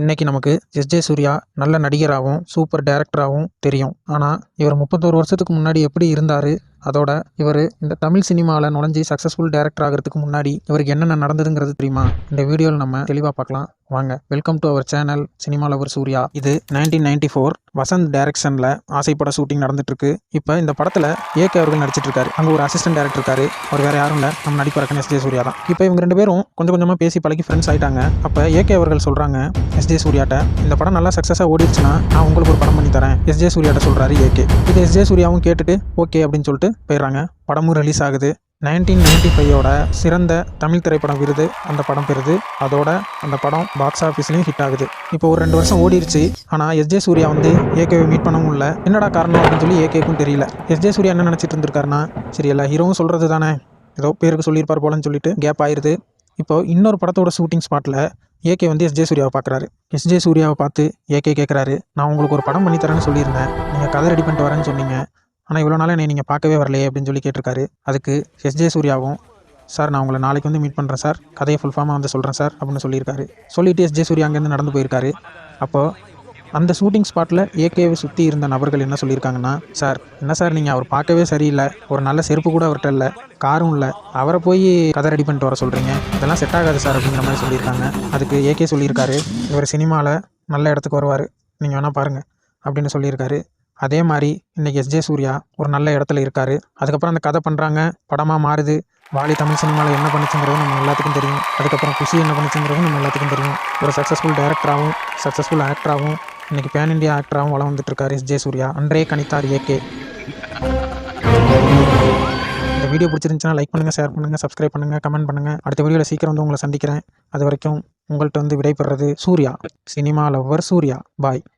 இன்னைக்கு நமக்கு எஸ்ஜே சூர்யா நல்ல நடிகராகவும் சூப்பர் டேரக்டராகவும் தெரியும். ஆனால் இவர் முப்பத்தோரு வருஷத்துக்கு முன்னாடி எப்படி இருந்தார்? அதோட இவர் இந்த தமிழ் சினிமாவில் நுழைஞ்சி சக்ஸஸ்ஃபுல் டேரக்டர் ஆகிறதுக்கு முன்னாடி இவருக்கு என்னென்ன நடந்ததுங்கிறது தெரியுமா? இந்த வீடியோவில் நம்ம தெளிவாக பார்க்கலாம். வாங்க welcome to our channel cinema lover Surya இது நைன்டீன் நைன்டி ஃபோர் வசந்த் டைரக்ஷனில் ஆசைப்பட ஷூட்டிங் நடந்துட்டு இருக்கு இப்போ இந்த படத்தில் ஏகே அவர்கள் நடிச்சிட்டு இருக்காரு அங்கே ஒரு அசிஸ்டன்ட் டேரக்டர் இருக்காரு. அவர் வேறு யாரும் இல்லை. நம்ம நடிப்பறக்கன் எஸ் ஜே சூர்யா தான். இப்போ இவங்க ரெண்டு பேரும் கொஞ்சம் கொஞ்சமாக பேசி பழகி ஃப்ரெண்ட்ஸ் ஆகிட்டாங்க அப்போ ஏகே அவர்கள் சொல்கிறாங்க எஸ் ஜே சூர்யாட்ட இந்த படம் நல்லா சக்ஸஸாக ஓடிடுச்சுன்னா நான் உங்களுக்கு ஒரு படம் பண்ணி தரேன். எஸ் ஜே சூர்யாட்ட சொல்கிறாரு ஏகே இது எஸ் ஜே சூர்யாவும் கேட்டுட்டு ஓகே அப்படின்னு சொல்லிட்டு போயிடுறாங்க படமும் ரிலீஸ் ஆகுது. நைன்டீன் நைன்டி ஃபைவோட சிறந்த தமிழ் திரைப்படம் விருது அந்த படம் பெறுது. அதோட அந்த படம் பாக்ஸ் ஆஃபீஸ்லேயும் ஹிட் ஆகுது. இப்போ ஒரு ரெண்டு வருஷம் ஓடிடுச்சு ஆனால் எஸ்ஜே சூர்யா வந்து ஏகேவை மீட் பண்ணவும் இல்லை. என்னடா காரணம் அப்படின்னு சொல்லி ஏகேக்கும் தெரியல. எஸ்ஜே சூர்யா என்ன நினச்சிட்டு இருந்திருக்காருன்னா சரி எல்லா ஹீரோவும் சொல்கிறது தானே. ஏதோ பேருக்கு சொல்லியிருப்பார் போலன்னு சொல்லிட்டு கேப் ஆயிடுது இப்போ இன்னொரு படத்தோட ஷூட்டிங் ஸ்பாட்டில் ஏகே வந்து எஸ்ஜே சூர்யாவை பார்க்குறாரு எஸ்ஜே சூர்யாவை பார்த்து ஏகே கேட்குறாரு நான் உங்களுக்கு ஒரு படம் பண்ணித்தரேன்னு சொல்லியிருந்தேன். நீங்கள் கதை ரெடி பண்ணிட்டு வரேன்னு சொன்னீங்க. ஆனால் இவ்வளோ நாளாக என்னை நீங்கள் பார்க்கவே வரலையே அப்படின்னு சொல்லி கேட்டிருக்காரு. அதுக்கு எஸ்ஜே சூர்யாவும் சார் நான் உங்களை நாளைக்கு வந்து மீட் பண்ணுறேன் சார். கதையை ஃபுல் ஃபார்மாக வந்து சொல்கிறேன் சார் அப்படின்னு சொல்லியிருக்காரு. சொல்லிட்டு எஸ்ஜே சூர்யா அங்கேருந்து நடந்து போயிருக்காரு. அப்போது அந்த ஷூட்டிங் ஸ்பாட்டில் ஏகேவை சுற்றி இருந்த நபர்கள் என்ன சொல்லியிருக்காங்கன்னா சார் என்ன சார் நீங்கள் அவர் பார்க்கவே சரியில்லை. ஒரு நல்ல செருப்பு கூட அவர்கிட்ட இல்லை. காரும் இல்லை. அவரை போய் கதை ரெடி பண்ணிட்டு வர சொல்கிறீங்க இதெல்லாம் செட் ஆகாது சார் அப்படிங்கிற மாதிரி சொல்லியிருக்காங்க. அதுக்கு ஏகே சொல்லியிருக்காரு. இவர் சினிமாவில் நல்ல இடத்துக்கு வருவார். நீங்கள் வேணால் பாருங்கள் அப்படின்னு சொல்லியிருக்காரு. அதே மாதிரி இன்றைக்கி எஸ். ஜே. சூர்யா ஒரு நல்ல இடத்துல இருக்கார். அதுக்கப்புறம் அந்த கதை பண்ணுறாங்க படமாக மாறுது. வாலி தமிழ் சினிமாவில் என்ன பண்ணுச்சுங்கிறது நம்ம எல்லாத்துக்கும் தெரியும். அதுக்கப்புறம் குஷி என்ன பண்ணுச்சுங்கிறது நம்ம எல்லாத்துக்கும் தெரியும். ஒரு சக்ஸஸ்ஃபுல் டேரக்டராகவும் சக்ஸஸ்ஃபுல் ஆக்டராகவும் இன்றைக்கி பேன் இண்டியா ஆக்டராகவும் வளம் வந்துட்டுருக்காரு எஸ். ஜே. சூர்யா. அன்றே கணித்தார் ஏகே இந்த வீடியோ பிடிச்சிருந்துச்சுன்னா லைக் பண்ணுங்கள் ஷேர் பண்ணுங்கள் சப்ஸ்கிரைப் பண்ணுங்கள் கமெண்ட் பண்ணுங்கள் அடுத்த வீடியோவில் சீக்கிரம் வந்து உங்களை சந்திக்கிறேன். அது வரைக்கும் உங்கள்கிட்ட வந்து விடைபெறது Surya. Cinema lover Surya. Bye